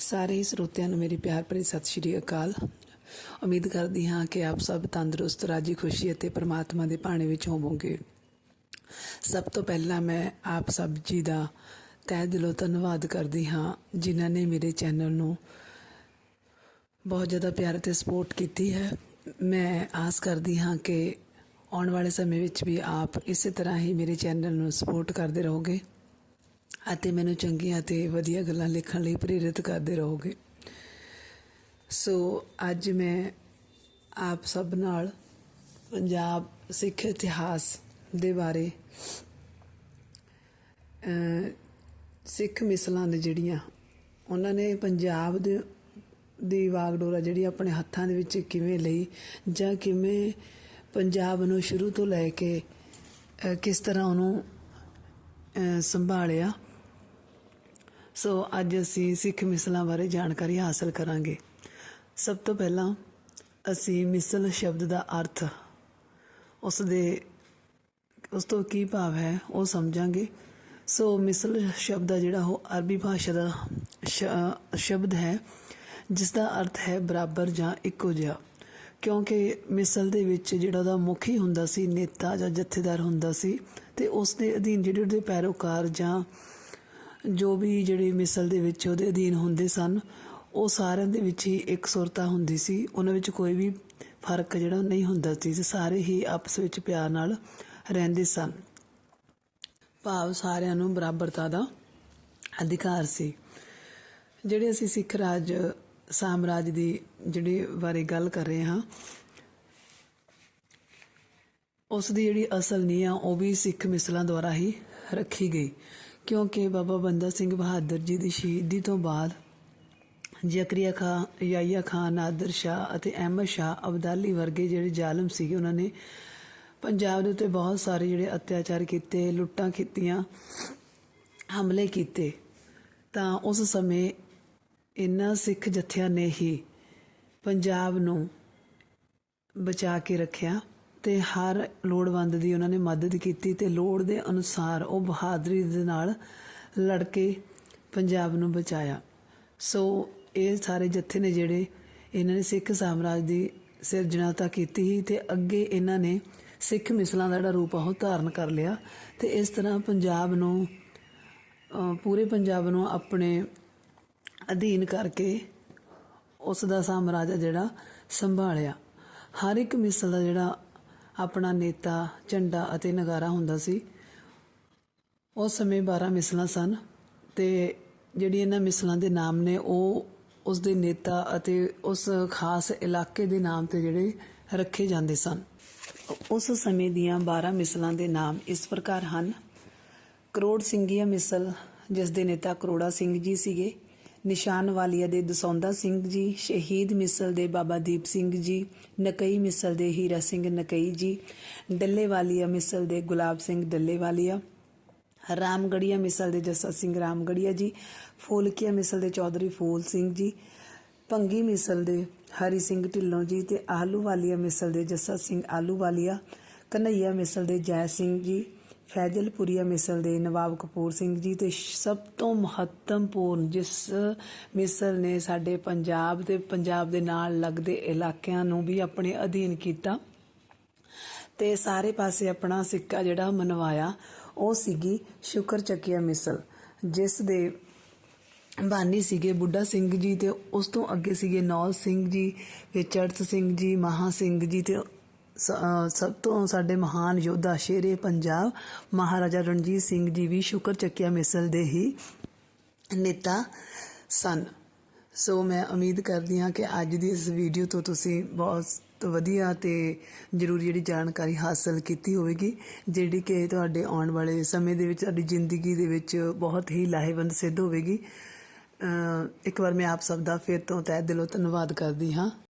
ਸਾਰੇ ਹੀ ਸਰੋਤਿਆਂ ਨੂੰ ਮੇਰੀ ਪਿਆਰ ਭਰੀ ਸਤਿ ਸ਼੍ਰੀ ਅਕਾਲ। ਉਮੀਦ ਕਰਦੀ ਹਾਂ ਕਿ ਆਪ ਸਭ ਤੰਦਰੁਸਤ, ਰਾਜੀ ਖੁਸ਼ੀ ਅਤੇ ਪ੍ਰਮਾਤਮਾ ਦੇ ਭਾਣੇ ਵਿੱਚ ਹੋਵੋਗੇ। ਸਭ ਤੋਂ ਪਹਿਲਾਂ ਮੈਂ ਆਪ ਸਭ ਜੀ ਦਾ ਤਹਿ ਦਿਲੋਂ ਧੰਨਵਾਦ ਕਰਦੀ ਹਾਂ, ਜਿਨ੍ਹਾਂ ਨੇ ਮੇਰੇ ਚੈਨਲ ਨੂੰ ਬਹੁਤ ਜ਼ਿਆਦਾ ਪਿਆਰ ਅਤੇ ਸਪੋਰਟ ਕੀਤੀ ਹੈ। ਮੈਂ ਆਸ ਕਰਦੀ ਹਾਂ ਕਿ ਆਉਣ ਵਾਲੇ ਸਮੇਂ ਵਿੱਚ ਵੀ ਆਪ ਇਸੇ ਤਰ੍ਹਾਂ ਹੀ ਮੇਰੇ ਚੈਨਲ ਨੂੰ ਸਪੋਰਟ ਕਰਦੇ ਰਹੋਗੇ। ਅਤੇ ਮੈਨੂੰ ਚੰਗੀਆਂ ਤੇ ਵਧੀਆ ਗੱਲਾਂ ਲਿਖਣ ਲਈ ਪ੍ਰੇਰਿਤ ਕਰਦੇ ਰਹੋਗੇ। ਸੋ ਅੱਜ ਮੈਂ ਆਪ ਸਭ ਨਾਲ ਪੰਜਾਬ ਸਿੱਖ ਇਤਿਹਾਸ ਦੇ ਬਾਰੇ ਸਿੱਖ ਮਿਸਲਾਂ ਨੇ ਜਿਹੜੀਆਂ, ਉਹਨਾਂ ਨੇ ਪੰਜਾਬ ਦੇ, ਦੀ ਵਾਗਡੋਰਾ ਜਿਹੜੀ ਆਪਣੇ ਹੱਥਾਂ ਦੇ ਵਿੱਚ ਕਿਵੇਂ ਲਈ ਜਾਂ ਕਿਵੇਂ ਪੰਜਾਬ ਨੂੰ ਸ਼ੁਰੂ ਤੋਂ ਲੈ ਕੇ ਕਿਸ ਤਰ੍ਹਾਂ ਉਹਨੂੰ ਸੰਭਾਲਿਆ। ਸੋ ਅੱਜ ਅਸੀਂ ਸਿੱਖ ਮਿਸਲਾਂ ਬਾਰੇ ਜਾਣਕਾਰੀ ਹਾਸਲ ਕਰਾਂਗੇ। ਸਭ ਤੋਂ ਪਹਿਲਾਂ ਅਸੀਂ ਮਿਸਲ ਸ਼ਬਦ ਦਾ ਅਰਥ ਉਸ ਦੇ ਉਸ ਤੋਂ ਕੀ ਭਾਵ ਹੈ ਉਹ ਸਮਝਾਂਗੇ। ਸੋ ਮਿਸਲ ਸ਼ਬਦ ਆ ਜਿਹੜਾ ਉਹ ਅਰਬੀ ਭਾਸ਼ਾ ਦਾ ਸ਼ਬਦ ਹੈ ਜਿਸ ਦਾ ਅਰਥ ਹੈ ਬਰਾਬਰ ਜਾਂ ਇੱਕੋ ਜਿਹਾ। ਕਿਉਂਕਿ ਮਿਸਲ ਦੇ ਵਿੱਚ ਜਿਹੜਾ ਉਹਦਾ ਮੁਖੀ ਹੁੰਦਾ ਸੀ, ਨੇਤਾ ਜਾਂ ਜਥੇਦਾਰ ਹੁੰਦਾ ਸੀ, ਤੇ ਉਸ ਦੇ ਅਧੀਨ ਜਿਹੜੇ ਉਹਦੇ ਪੈਰੋਕਾਰ ਜਾਂ ਜੋ ਵੀ ਜਿਹੜੇ ਮਿਸਲ ਦੇ ਵਿੱਚ ਉਹਦੇ ਅਧੀਨ ਹੁੰਦੇ ਸਨ, ਉਹ ਸਾਰਿਆਂ ਦੇ ਵਿੱਚ ਹੀ ਇੱਕ ਸੁਰਤਾ ਹੁੰਦੀ ਸੀ। ਉਹਨਾਂ ਵਿੱਚ ਕੋਈ ਵੀ ਫ਼ਰਕ ਜਿਹੜਾ ਨਹੀਂ ਹੁੰਦਾ ਸੀ। ਤੇ ਸਾਰੇ ਹੀ ਆਪਸ ਵਿੱਚ ਪਿਆਰ ਨਾਲ ਰਹਿੰਦੇ ਸਨ। ਭਾਵ ਸਾਰਿਆਂ ਨੂੰ ਬਰਾਬਰਤਾ ਦਾ ਅਧਿਕਾਰ ਸੀ। ਜਿਹੜੇ ਅਸੀਂ ਸਿੱਖ ਰਾਜ, ਸਾਮਰਾਜ ਦੀ ਜਿਹੜੀ ਬਾਰੇ ਗੱਲ ਕਰ ਰਹੇ ਹਾਂ, ਉਸ ਦੀ ਜਿਹੜੀ ਅਸਲ ਨੀਂਹ ਆ, ਉਹ ਵੀ ਸਿੱਖ ਮਿਸਲਾਂ ਦੁਆਰਾ ਹੀ ਰੱਖੀ ਗਈ। ਕਿਉਂਕਿ ਬਾਬਾ ਬੰਦਾ ਸਿੰਘ ਬਹਾਦਰ ਜੀ ਦੀ ਸ਼ਹੀਦੀ ਤੋਂ ਬਾਅਦ ਜ਼ਕਰੀਆ ਖਾਨ ਯਾਇਆ ਖਾਨ ਨਾਦਰ ਸ਼ਾਹ ਅਤੇ ਅਹਿਮਦ ਸ਼ਾਹ ਅਬਦਾਲੀ ਵਰਗੇ ਜਿਹੜੇ ਜ਼ਾਲਮ ਸੀਗੇ, ਉਹਨਾਂ ਨੇ ਪੰਜਾਬ ਦੇ ਉੱਤੇ ਬਹੁਤ ਸਾਰੇ ਜਿਹੜੇ ਅਤਿਆਚਾਰ ਕੀਤੇ, ਲੁੱਟਾਂ ਕੀਤੀਆਂ, ਹਮਲੇ ਕੀਤੇ। ਤਾਂ ਉਸ ਸਮੇਂ ਇਹਨਾਂ ਸਿੱਖ ਜਥਿਆਂ ਨੇ ਹੀ ਪੰਜਾਬ ਨੂੰ ਬਚਾ ਕੇ ਰੱਖਿਆ। ਤੇ ਹਰ ਲੋੜਵੰਦ ਦੀ ਉਹਨਾਂ ਨੇ ਮਦਦ ਕੀਤੀ ਤੇ ਲੋੜ ਦੇ ਅਨੁਸਾਰ ਉਹ ਬਹਾਦਰੀ ਦੇ ਨਾਲ ਲੜ ਕੇ ਪੰਜਾਬ ਨੂੰ ਬਚਾਇਆ। ਸੋ ਇਹ ਸਾਰੇ ਜੱਥੇ ਨੇ ਜਿਹੜੇ ਇਹਨਾਂ ਨੇ ਸਿੱਖ ਸਾਮਰਾਜ ਦੀ ਸਿਰਜਣਾ ਤਾਂ ਕੀਤੀ ਹੀ ਤੇ ਅੱਗੇ ਇਹਨਾਂ ਨੇ ਸਿੱਖ ਮਿਸਲਾਂ ਦਾ ਜਿਹੜਾ ਰੂਪ ਆ ਉਹ ਧਾਰਨ ਕਰ ਲਿਆ ਤੇ ਇਸ ਤਰ੍ਹਾਂ ਪੰਜਾਬ ਨੂੰ ਪੂਰੇ ਪੰਜਾਬ ਨੂੰ ਆਪਣੇ ਅਧੀਨ ਕਰਕੇ ਉਸ ਦਾ ਸਾਮਰਾਜ ਆ ਜਿਹੜਾ ਸੰਭਾਲਿਆ। ਹਰ ਇੱਕ ਮਿਸਲ ਦਾ ਜਿਹੜਾ ਆਪਣਾ ਨੇਤਾ, ਝੰਡਾ ਅਤੇ ਨਗਾਰਾ ਹੁੰਦਾ ਸੀ। ਉਸ ਸਮੇਂ 12 ਮਿਸਲਾਂ ਸਨ ਤੇ ਜਿਹੜੀ ਇਹਨਾਂ ਮਿਸਲਾਂ ਦੇ ਨਾਮ ਨੇ, ਉਹ ਉਸ ਦੇ ਨੇਤਾ ਅਤੇ ਉਸ ਖਾਸ ਇਲਾਕੇ ਦੇ ਨਾਮ ਤੇ ਜਿਹੜੇ ਰੱਖੇ ਜਾਂਦੇ ਸਨ। ਉਸ ਸਮੇਂ ਦੀਆਂ 12 ਮਿਸਲਾਂ ਦੇ ਨਾਮ ਇਸ ਪ੍ਰਕਾਰ ਹਨ। ਕਰੋੜ ਸਿੰਘੀਆ ਮਿਸਲ, ਜਿਸ ਦੇ ਨੇਤਾ ਕਰੋੜਾ ਸਿੰਘ ਜੀ ਸੀਗੇ ਨਿਸ਼ਾਨ ਵਾਲੀਆ ਦੇ ਦਸੌਂਦਾ ਸਿੰਘ ਜੀ, ਸ਼ਹੀਦ ਮਿਸਲ ਦੇ ਬਾਬਾ ਦੀਪ ਸਿੰਘ ਜੀ, ਨਕਈ ਮਿਸਲ ਦੇ ਹੀਰਾ ਸਿੰਘ ਨਕਈ ਜੀ, ਡੱਲੇ ਵਾਲੀਆ ਮਿਸਲ ਦੇ ਗੁਲਾਬ ਸਿੰਘ ਡੱਲੇ ਵਾਲੀਆ, ਰਾਮਗੜੀਆ ਮਿਸਲ ਦੇ ਜੱਸਾ ਸਿੰਘ ਰਾਮਗੜੀਆ ਜੀ, ਫੋਲਕੀਆ ਮਿਸਲ ਦੇ ਚੌਧਰੀ ਫੋਲ ਸਿੰਘ ਜੀ, ਭੰਗੀ ਮਿਸਲ ਦੇ ਹਰੀ ਸਿੰਘ ਢਿੱਲੋਂ ਜੀ ਤੇ ਆਲੂ ਵਾਲੀਆ ਮਿਸਲ ਦੇ ਜੱਸਾ ਸਿੰਘ ਆਲੂ ਵਾਲੀਆ, ਕਨਈਆ ਮਿਸਲ ਦੇ ਜੈ ਸਿੰਘ ਜੀ ਫੈਜ਼ਲਪੁਰੀਆ ਮਿਸਲ ਦੇ ਨਵਾਬ ਕਪੂਰ ਸਿੰਘ ਜੀ ਤੇ ਸਭ ਤੋਂ ਮਹੱਤਵਪੂਰਨ ਜਿਸ ਮਿਸਲ ਨੇ ਸਾਡੇ ਪੰਜਾਬ ਤੇ ਪੰਜਾਬ ਦੇ ਨਾਲ ਲੱਗਦੇ ਇਲਾਕਿਆਂ ਨੂੰ ਵੀ ਆਪਣੇ ਅਧੀਨ ਕੀਤਾ ਤੇ ਸਾਰੇ ਪਾਸੇ ਆਪਣਾ ਸਿੱਕਾ ਜਿਹੜਾ ਮਨਵਾਇਆ, ਉਹ ਸੀਗੀ ਸ਼ੁਕਰ ਚੱਕੀਆ ਮਿਸਲ, ਜਿਸ ਦੇ ਬਾਨੀ ਸੀਗੇ ਬੁੱਢਾ ਸਿੰਘ ਜੀ ਤੇ ਉਸ ਤੋਂ ਅੱਗੇ ਸੀਗੇ ਨੌਲ ਸਿੰਘ ਜੀ ਤੇ ਚੜਤ ਸਿੰਘ ਜੀ, ਮਹਾ ਸਿੰਘ ਜੀ ਤੇ ਸਭ ਤੋਂ ਸਾਡੇ ਮਹਾਨ ਯੋਧਾ ਸ਼ੇਰੇ ਪੰਜਾਬ ਮਹਾਰਾਜਾ ਰਣਜੀਤ ਸਿੰਘ ਜੀ ਵੀ ਸ਼ੁਕਰ ਚੱਕਿਆ ਮਿਸਲ ਦੇ ਹੀ ਨੇਤਾ ਸਨ। ਸੋ ਮੈਂ ਉਮੀਦ ਕਰਦੀ ਹਾਂ ਕਿ ਅੱਜ ਦੀ ਇਸ ਵੀਡੀਓ ਤੋਂ ਤੁਸੀਂ ਬਹੁਤ ਵਧੀਆ ਤੇ ਜ਼ਰੂਰੀ ਜਿਹੜੀ ਜਾਣਕਾਰੀ ਹਾਸਲ ਕੀਤੀ ਹੋਵੇਗੀ, ਜਿਹੜੀ ਕਿ ਤੁਹਾਡੇ ਆਉਣ ਵਾਲੇ ਸਮੇਂ ਦੇ ਵਿੱਚ, ਤੁਹਾਡੀ ਜ਼ਿੰਦਗੀ ਦੇ ਵਿੱਚ ਬਹੁਤ ਹੀ ਲਾਹੇਵੰਦ ਸਿੱਧ ਹੋਵੇਗੀ। ਇੱਕ ਵਾਰ ਮੈਂ ਆਪ ਸਭ ਦਾ ਫਿਰ ਤੋਂ ਤਹਿ ਦਿਲੋਂ ਧੰਨਵਾਦ ਕਰਦੀ ਹਾਂ।